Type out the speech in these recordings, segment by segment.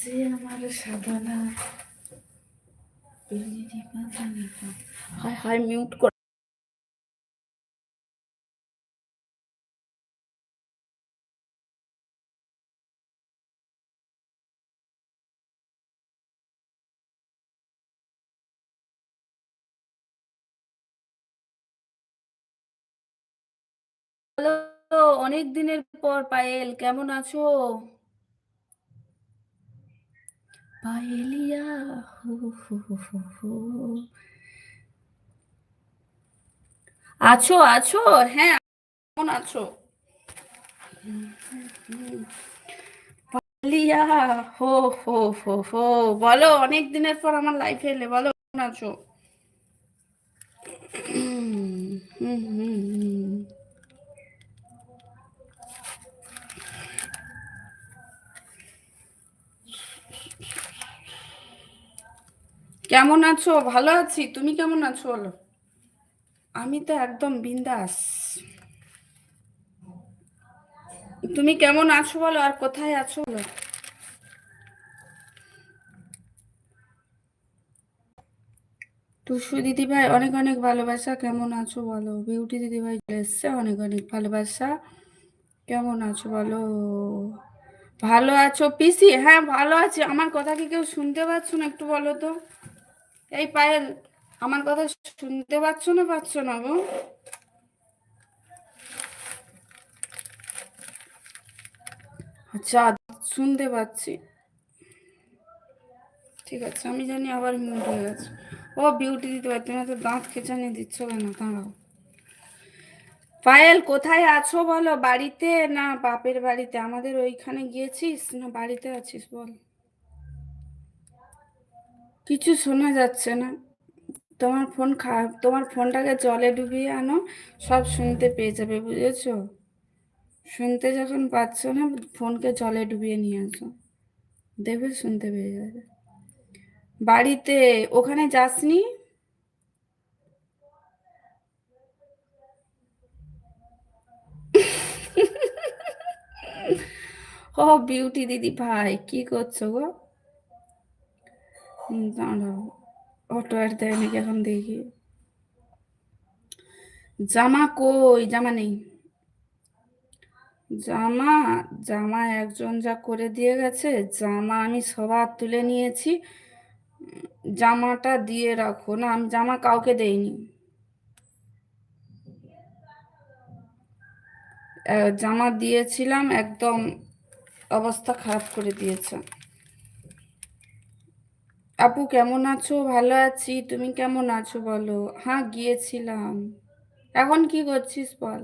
যে আমার সাধনা হায় হায় মিউট কর। হ্যালো অনেক দিনের পর পায়েল কেমন আছো? পায়েলিয়া। আছো আছো? হ্যাঁ কেমন আছো? পায়েলিয়া হো হো হো হো। বলো অনেক দিনের পর আমার লাইফে এলে বলো কেমন আছো? হুম, হুম, হুম, কেমন আছো? ভালো আছি। তুমি কেমন আছো বলো? আমি তো একদম বিন্দাস। তুমি কেমন আছো বলো? আর কোথায় আছো বলো? টুসু দিদি ভাই অনেক অনেক ভালোবাসা। কেমন আছো বলো? বিউটি দিদি ভাই চলে এসছে। অনেক অনেক ভালোবাসা। কেমন আছো বলো? ভালো আছো? পিসি হ্যাঁ ভালো আছি। আমার কথা কি কেউ শুনতে পাচ্ছ না? একটু বলো তো। এই পায়েল, আমার কথা শুনতে পাচ্ছ না পাচ্ছ না গো? আচ্ছা শুনতে পাচ্ছি। ঠিক আছে, আমি জানি আবার মিউট হয়ে গেছে। ও বিউটি দিতে পারছি না, তো দাঁত খেঁচানি দিচ্ছ কেন? দাঁড়াও। পায়েল, কোথায় আছো বলো? বাড়িতে না বাপের বাড়িতে? আমাদের ওইখানে গিয়েছিস না বাড়িতে আছিস বল? কিছু শোনা যাচ্ছে না। তোমার ফোন খারাপ, তোমার ফোনটাকে জলে ডুবিয়ে আনো, সব শুনতে পেয়ে যাবে, বুঝেছ? শুনতে যখন পাচ্ছ না, ফোনকে জলে ডুবিয়ে নিয়ে আসো। দেখবে শুনতে পেয়ে যাবে। বাড়িতে ওখানে যাসনি? ও বিউটি দিদি ভাই, কি করছ গো? দাঁড়াও অটো আর দেয় নাকি এখন দেখি। জামা কই? জামা নেই। জামা জামা একজন যা করে দিয়ে গেছে, জামা আমি সবার তুলে নিয়েছি। জামাটা দিয়ে রাখো, না আমি জামা কাউকে দেইনি। জামা দিয়েছিলাম, একদম অবস্থা খারাপ করে দিয়েছে। আপু কেমন আছো? ভালো আছি। তুমি কেমন আছো বলো? হ্যাঁ গিয়েছিলাম। এখন কি করছিস বল?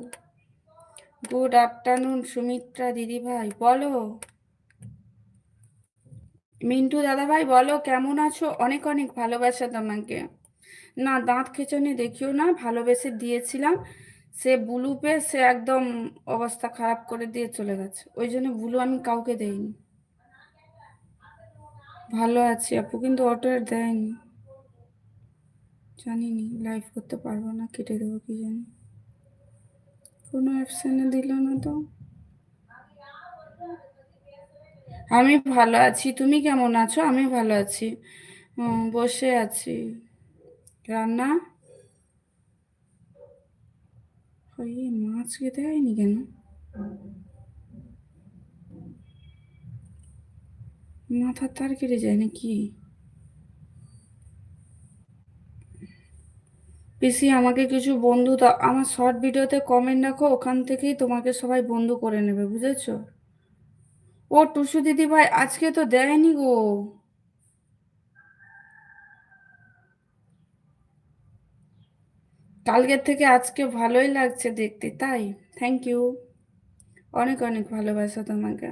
গুড আফটারনুন সুমিত্রা দিদি ভাই বলো। মিন্টু দাদা ভাই বলো, কেমন আছো? অনেক অনেক ভালোবাসা তোমাকে। না, দাঁত খেচনে দেখিও না, ভালোবেসে দিয়েছিলাম। সে বুলু পে সে একদম অবস্থা খারাপ করে দিয়ে চলে গেছে। ওই জন্য বুলু আমি কাউকে দেইনি। ভালো আছি আপু, কিন্তু অটোর দেয়নি। জানি নি লাইভ করতে পারব না, কেটে দেবো কি জানি। কোনো অপশানে দিল না তো। আমি ভালো আছি, তুমি কেমন আছো? আমি ভালো আছি। বসে আছি। রান্না? মাছ খেতে হয়নি কেন? মাথার তার কেটে যায় নাকি? পিসি, আমাকে কিছু বন্ধু দাও আমার শর্ট ভিডিওতে কমেন্ট রাখো, ওখান থেকেই তোমাকে সবাই বন্ধু করে নেবে, বুঝেছ? ও টুসু দিদি ভাই, আজকে তো দেয়নি গো। কালকের থেকে আজকে ভালোই লাগছে দেখতে, তাই? থ্যাংক ইউ অনেক অনেক ভালোবাসা তোমাকে।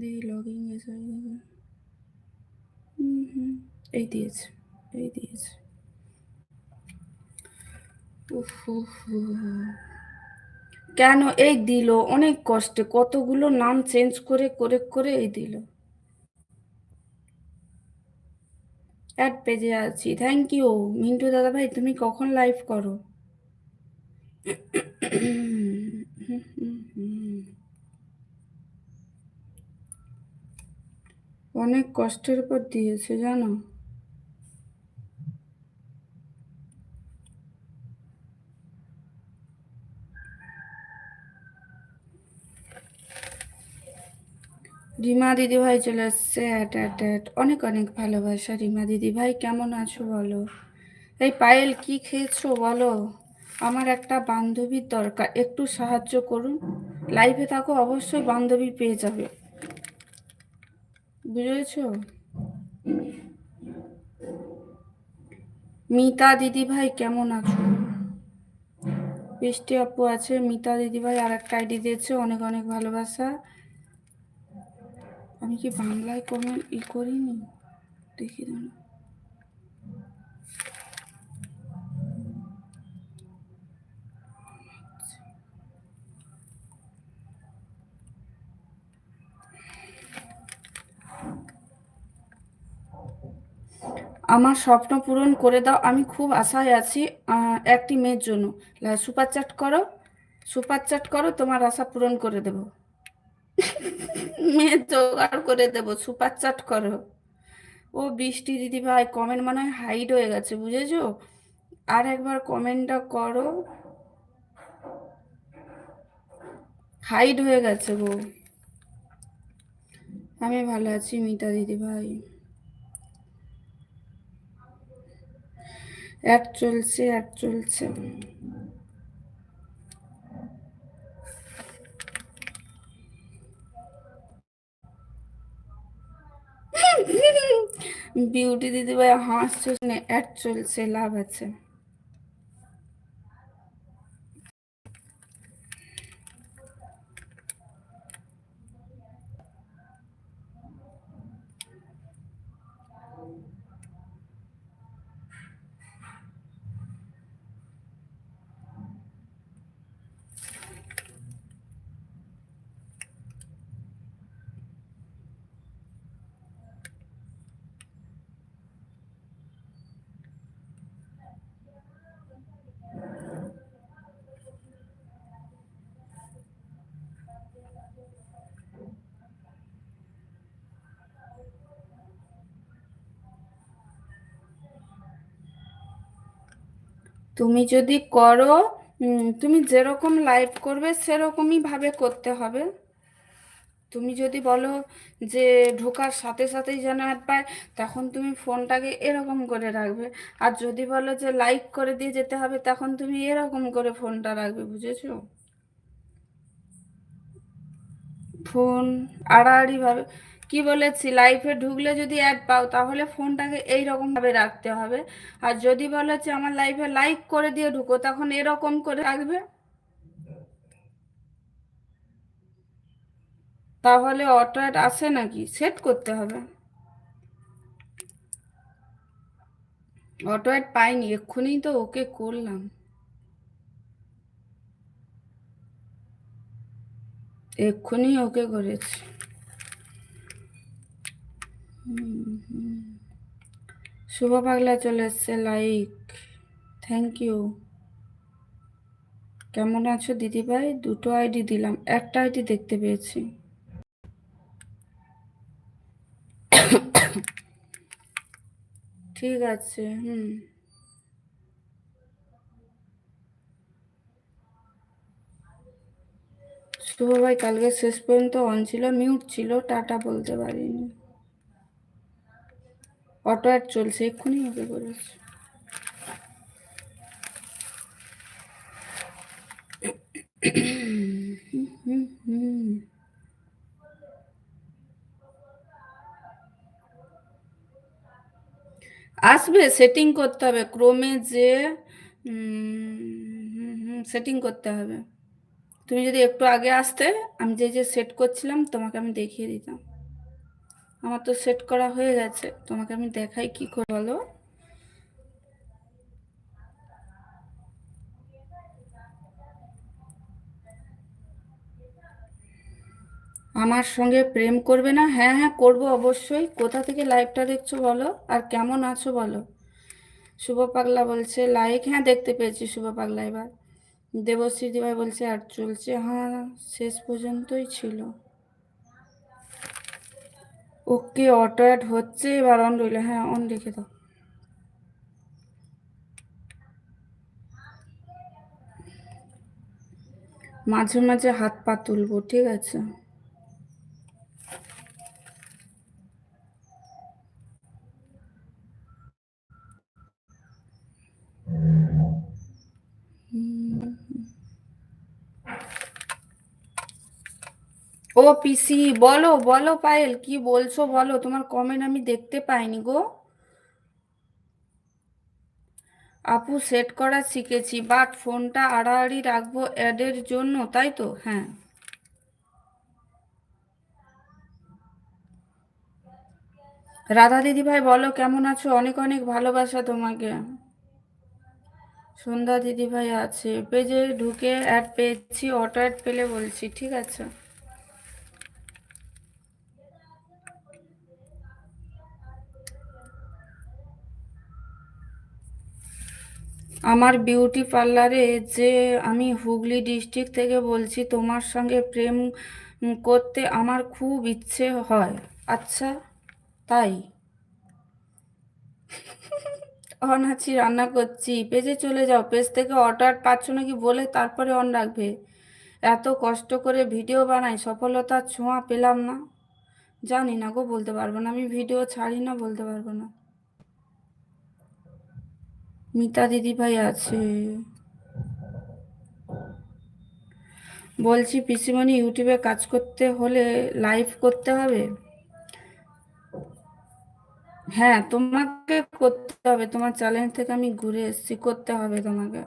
দি লগিং এই দিয়েছে এই দিয়েছে। উফ উফ। কেন এই দিল? অনেক কষ্টে, কতগুলো নাম চেঞ্জ করে করে করে এই দিল। অ্যাড পেজে আছি। থ্যাংক ইউ মিন্টু দাদা ভাই, তুমি কখন লাইভ করো? অনেক কষ্টের উপর দিয়েছে, জানো? রিমা দিদি ভাই চলে এসছে অ্যাট অ্যাট অ্যাট অনেক অনেক ভালোবাসা রিমা দিদি ভাই কেমন আছো বলো? এই পায়েল, কি খেয়েছো বলো? আমার একটা বান্ধবীর দরকার। একটু সাহায্য করুন। লাইভে থাকো, অবশ্যই বান্ধবী পেয়ে যাবে। বুঝেছ? মিতা দিদি ভাই কেমন আছো? বৃষ্টি আপু আছে, মিতা দিদি ভাই আর একটা আইডি দিয়েছে, অনেক অনেক ভালোবাসা। আমি কি বাংলায় কমেন্ট ই করিনি? দেখি দাঁড়া আমার স্বপ্ন পূরণ করে দাও। আমি খুব আশায় আছি একটি মেয়ের জন্য। সুপার চ্যাট করো। সুপার চ্যাট করো, তোমার আশা পূরণ করে দেব। মেয়ে জোগাড় করে দেব, সুপার চ্যাট করো। ও বৃষ্টি দিদি ভাই কমেন্ট মনে হয় হাইড হয়ে গেছে, বুঝেছ? আর একবার কমেন্টটা করো। হাইড হয়ে গেছে গো। আমি ভালো আছি মিতা দিদি ভাই। অ্যাড চলছে এক চলছে। বিউটি দিদি ভাই হাসছে অ্যাড চলছে লাভ আছে। তুমি যদি করো তুমি যেরকম লাইভ করবে, সেরকমই ভাবে করতে হবে। তুমি যদি বলো যে ঢোকার সাথে সাথেই যেন অ্যাড পায় তখন তুমি ফোনটাকে এরকম করে রাখবে। আর যদি বলো যে লাইক করে দিয়ে যেতে হবে, তখন তুমি এরকম করে ফোনটা রাখবে, বুঝেছ? ফোন আড়াআড়ি ভাবে কি বলেছি? লাইফে ঢুকলে যদি অ্যাড পাও, তাহলে ফোনটাকে এই ভাবে রাখতে হবে। আর যদি বলো যে আমার লাইফে লাইক করে দিয়ে ঢুকো, তখন এরকম করে রাখবে। তাহলে অটো অ্যাড আসে নাকি? সেট করতে হবে। অটো অ্যাড পাইনি, এক্ষুনি তো ওকে করলাম। এক্ষুনি ওকে করেছি। শুভ পাগলা চলে এসছে লাইক থ্যাংক ইউ কেমন আছো দিদিভাই? দুটো আইডি দিলাম, একটা আইডি দেখতে পেয়েছি। ঠিক আছে, হুম। শুভ ভাই কালকে শেষ পর্যন্ত অন ছিল মিউট ছিল, টাটা বলতে পারিনি। অটো অ্যাড চলছে, এক্ষুনি ওকে করেছে আসবে সেটিং করতে হবে, ক্রোমে যে সেটিং করতে হবে। তুমি যদি একটু আগে আসতে, আমি যে যে সেট করছিলাম, তোমাকে আমি দেখিয়ে দিতাম। আমার তো সেট করা হয়ে গেছে। তোমাকে আমি দেখাই কি করে বলো? আমার সঙ্গে প্রেম করবে না? হ্যাঁ হ্যাঁ করব অবশ্যই। কোথা থেকে লাইভটা দেখছ বলো? আর কেমন আছো বলো? শুভ পাগলা বলছে লাইক হ্যাঁ দেখতে পেয়েছি শুভ পাগলা এবার। দেবশ্রী দিভাই বলছে, আর চলছে? হ্যাঁ শেষ পর্যন্তই ছিল। ওকে অটো অ্যাড হচ্ছে, এবার অন রইল। হ্যাঁ অন রেখে দাও। মাঝে মাঝে হাত পা তুলবো, ঠিক আছে? পিসি, বলো বলো পায়েল, কি বলছো বলো? তোমার কমেন্ট আমি দেখতে পাইনি গো। আপু সেট করা শিখেছি বাট ফোনটা আড়াআড়ি রাখব অ্যাডের জন্য, তাই তো? হ্যাঁ। রাধা দিদি ভাই, বলো, কেমন আছো? অনেক অনেক ভালোবাসা তোমাকে। সন্ধ্যা দিদি ভাই আছে। পেজে ঢুকে অ্যাড পেয়েছি অটো অ্যাড পেলে বলছি, ঠিক আছে। আমার বিউটি পার্লারে যে আমি হুগলি ডিস্ট্রিক্ট থেকে বলছি, তোমার সঙ্গে প্রেম করতে আমার খুব ইচ্ছে হয়। আচ্ছা তাই। অন আছি রান্না করছি। পেজে চলে যাও। পেজ থেকে অর্ডার পাচ্ছ নাকি বলে তারপরে অন রাখবে। এত কষ্ট করে ভিডিও বানাই, সফলতার ছোঁয়া পেলাম না। জানি না গো, বলতে পারব না। আমি ভিডিও ছাড়ি না, বলতে পারব না। মিতা দিদিভাই আছে। বলছি পিসিমণি ইউটিউবে কাজ করতে হলে লাইভ করতে হবে? হ্যাঁ তোমাকে করতে হবে। তোমার চ্যালেঞ্জ থেকে আমি ঘুরে এসেছি করতে হবে তোমাকে।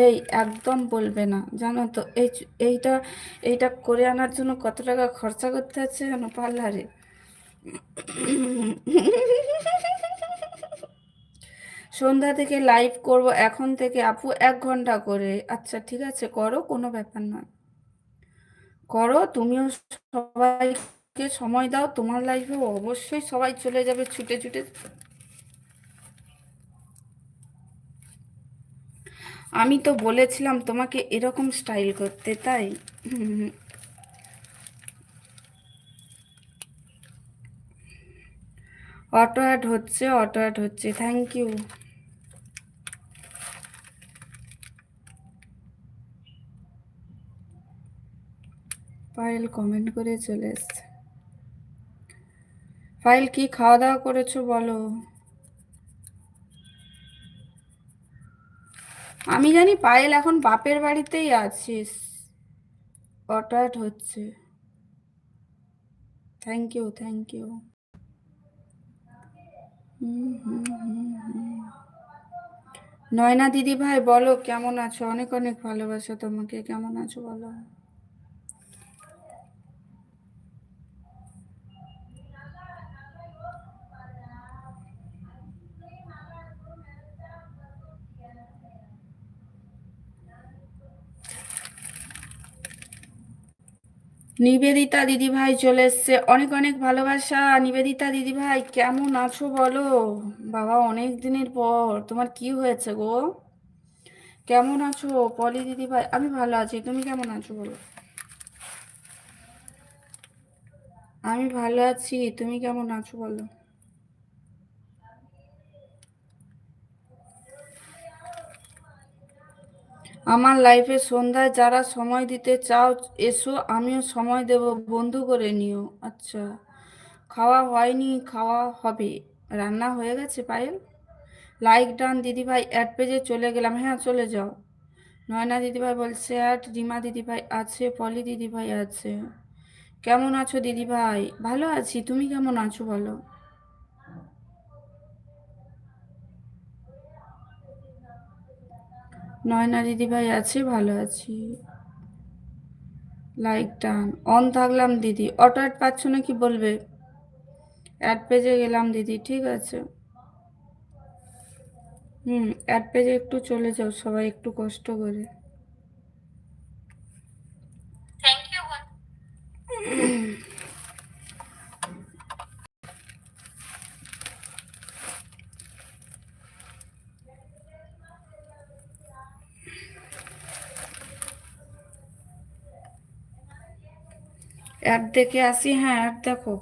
এই একদম বলবে না। জানো তো এই এইটা এইটা করে আনার জন্য কত টাকা খরচা করতে হচ্ছে জানো পার্লারে? সন্ধ্যা থেকে লাইভ করব এখন থেকে আপু এক ঘণ্টা করে। আচ্ছা ঠিক আছে, করো, কোনো ব্যাপার নয়। করো, তুমিও সবাইকে সময় দাও, তোমার লাইফে অবশ্যই সবাই চলে যাবে ছুটে ছুটে। আমি তো বলেছিলাম তোমাকে এরকম স্টাইল করতে, তাই? অটো অ্যাড হচ্ছে, অটো অ্যাড হচ্ছে থ্যাংক ইউ পায়েল কমেন্ট করে চলে এসছে। ফাইল কি খাওয়া দাওয়া করেছ বলো? আমি জানি পায়েল এখন বাপের বাড়িতেই আছিস। অটাট হচ্ছে। Thank you thank you Nayana দিদি ভাই বলো কেমন আছো? অনেক অনেক ভালোবাসা তোমাকে। কেমন আছো বলো? নিবেদিতা দিদিভাই চলে এসছে। অনেক অনেক ভালোবাসা। নিবেদিতা দিদিভাই, কেমন আছো বলো? বাবা, অনেক দিনের পর। তোমার কি হয়েছে গো? কেমন আছো? পলি দিদিভাই, আমি ভালো আছি। তুমি কেমন আছো বলো? আমি ভালো আছি। তুমি কেমন আছো বলো? আমার লাইফে সন্ধ্যায় যারা সময় দিতে চাও, এসো, আমিও সময় দেব। বন্ধু করে নিও। আচ্ছা খাওয়া হয়নি, খাওয়া হবে। রান্না হয়ে গেছে পায়েল? লাইক ডান, দিদিভাই, অ্যাড পেজে চলে গেলাম। হ্যাঁ চলে যাও। নয়না দিদিভাই বলছে, অ্যাড, রিমা দিদিভাই আছে, পলি দিদিভাই আছে। কেমন আছো দিদিভাই? ভালো আছি। তুমি কেমন আছো বলো? নয়না দিদিভাই আছি, ভালো আছি। লাইক টান। অন থাকলাম দিদি। অটো অ্যাড পাচ্ছ না কি বলবে অ্যাড পেজে গেলাম দিদি, ঠিক আছে। হুম অ্যাড পেজে একটু চলে যাও, সবাই একটু কষ্ট করে। অ্যাড দেখে আসি। হ্যাঁ অ্যাড দেখো।